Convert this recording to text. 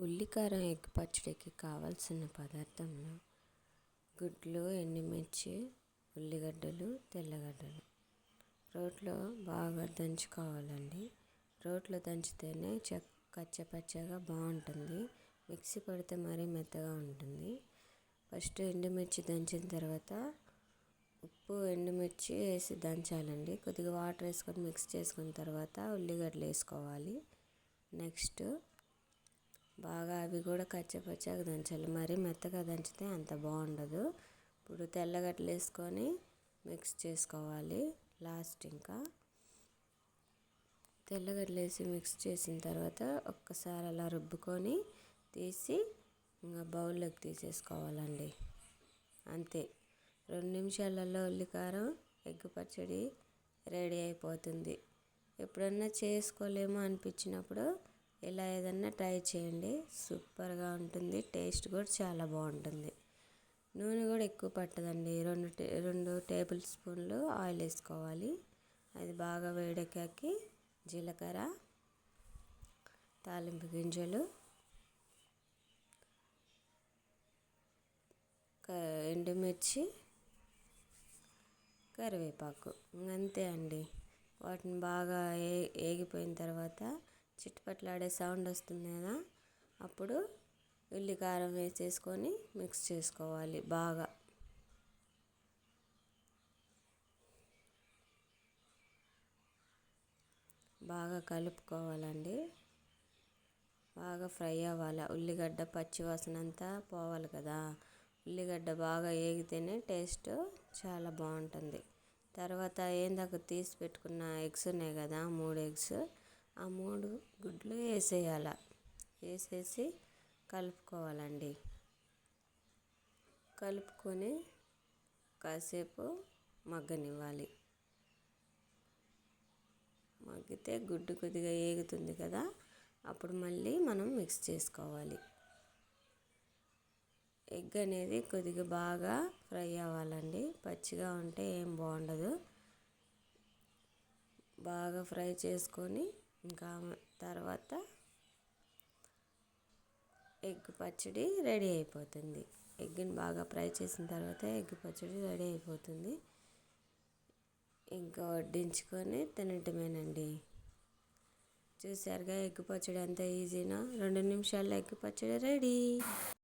ఉల్లికారం egg పచ్చడికి కావాల్సిన పదార్థములు గుడ్లు ఎండుమిర్చి ఉల్లిగడ్డలు తెల్లగడ్డలు. రోట్లో బాగా దంచుకోవాలండి. రోట్లో దంచితేనే చ కచ్చపచ్చగా బాగుంటుంది. మిక్సీ పడితే మరీ మెత్తగా ఉంటుంది. ఫస్ట్ ఎండుమిర్చి దంచిన తర్వాత ఉప్పు ఎండుమిర్చి వేసి దంచాలండి. కొద్దిగా వాటర్ వేసుకొని మిక్స్ చేసుకున్న తర్వాత ఉల్లిగడ్డలు వేసుకోవాలి. నెక్స్ట్ బాగా అవి కూడా కచ్చపచ్చగా దంచాలి. మరీ మెత్తగా దంచితే అంత బాగుండదు. ఇప్పుడు తెల్లగడ్డలు వేసుకొని మిక్స్ చేసుకోవాలి. లాస్ట్ ఇంకా తెల్లగడ్డలు వేసి మిక్స్ చేసిన తర్వాత ఒక్కసారి అలా రుబ్బుకొని తీసి ఇంకా బౌల్లోకి తీసేసుకోవాలండి. అంతే. రెండు నిమిషాలలో ఉల్లికారం ఎగ్ పచ్చడి రెడీ అయిపోతుంది. ఎప్పుడన్నా చేసుకోలేమో అనిపించినప్పుడు ఇలా ఏదన్నా ట్రై చేయండి. సూపర్గా ఉంటుంది. టేస్ట్ కూడా చాలా బాగుంటుంది. నూనె కూడా ఎక్కువ పట్టదండి. రెండు టే రెండు టేబుల్ స్పూన్లు ఆయిల్ వేసుకోవాలి. అది బాగా వేడెక్కాకి జీలకర్ర తాలింపు గింజలు ఎండుమిర్చి కరివేపాకు. అంతే అండి. వాటిని బాగా ఏ ఏగిపోయిన తర్వాత చిట్పట్లాడే సౌండ్ వస్తుంది కదా అప్పుడు ఉల్లి కారం వేసేసుకొని మిక్స్ చేసుకోవాలి బాగా. బాగా కలుపుకోవాలండి. బాగా ఫ్రై అవ్వాలి. ఉల్లిగడ్డ పచ్చివాసన అంతా పోవాలి కదా. ఉల్లిగడ్డ బాగా వేగితేనే టేస్ట్ చాలా బాగుంటుంది. తర్వాత ఏందాక తీసి పెట్టుకున్న ఎగ్స్ ఉన్నాయి కదా మూడు ఎగ్స్ ఆ మూడు గుడ్లు వేసేయాల. వేసేసి కలుపుకోవాలండి. కలుపుకొని కాసేపు మగ్గనివ్వాలి. మగ్గితే గుడ్డు కొద్దిగా ఏగుతుంది కదా అప్పుడు మళ్ళీ మనం మిక్స్ చేసుకోవాలి. ఎగ్ అనేది కొద్దిగా బాగా ఫ్రై అవ్వాలండి. పచ్చిగా ఉంటే ఏం బాగుండదు. బాగా ఫ్రై చేసుకొని ఇంకా తర్వాత ఎగ్ పచ్చడి రెడీ అయిపోతుంది. ఎగ్ని బాగా ఫ్రై చేసిన తర్వాత ఎగ్ పచ్చడి రెడీ అయిపోతుంది. ఇంకా వడ్డించుకొని తినటమేనండి. చూసారుగా ఎగ్ పచ్చడి ఎంత ఈజీనా? రెండు నిమిషాల్లో ఎగ్ పచ్చడి రెడీ.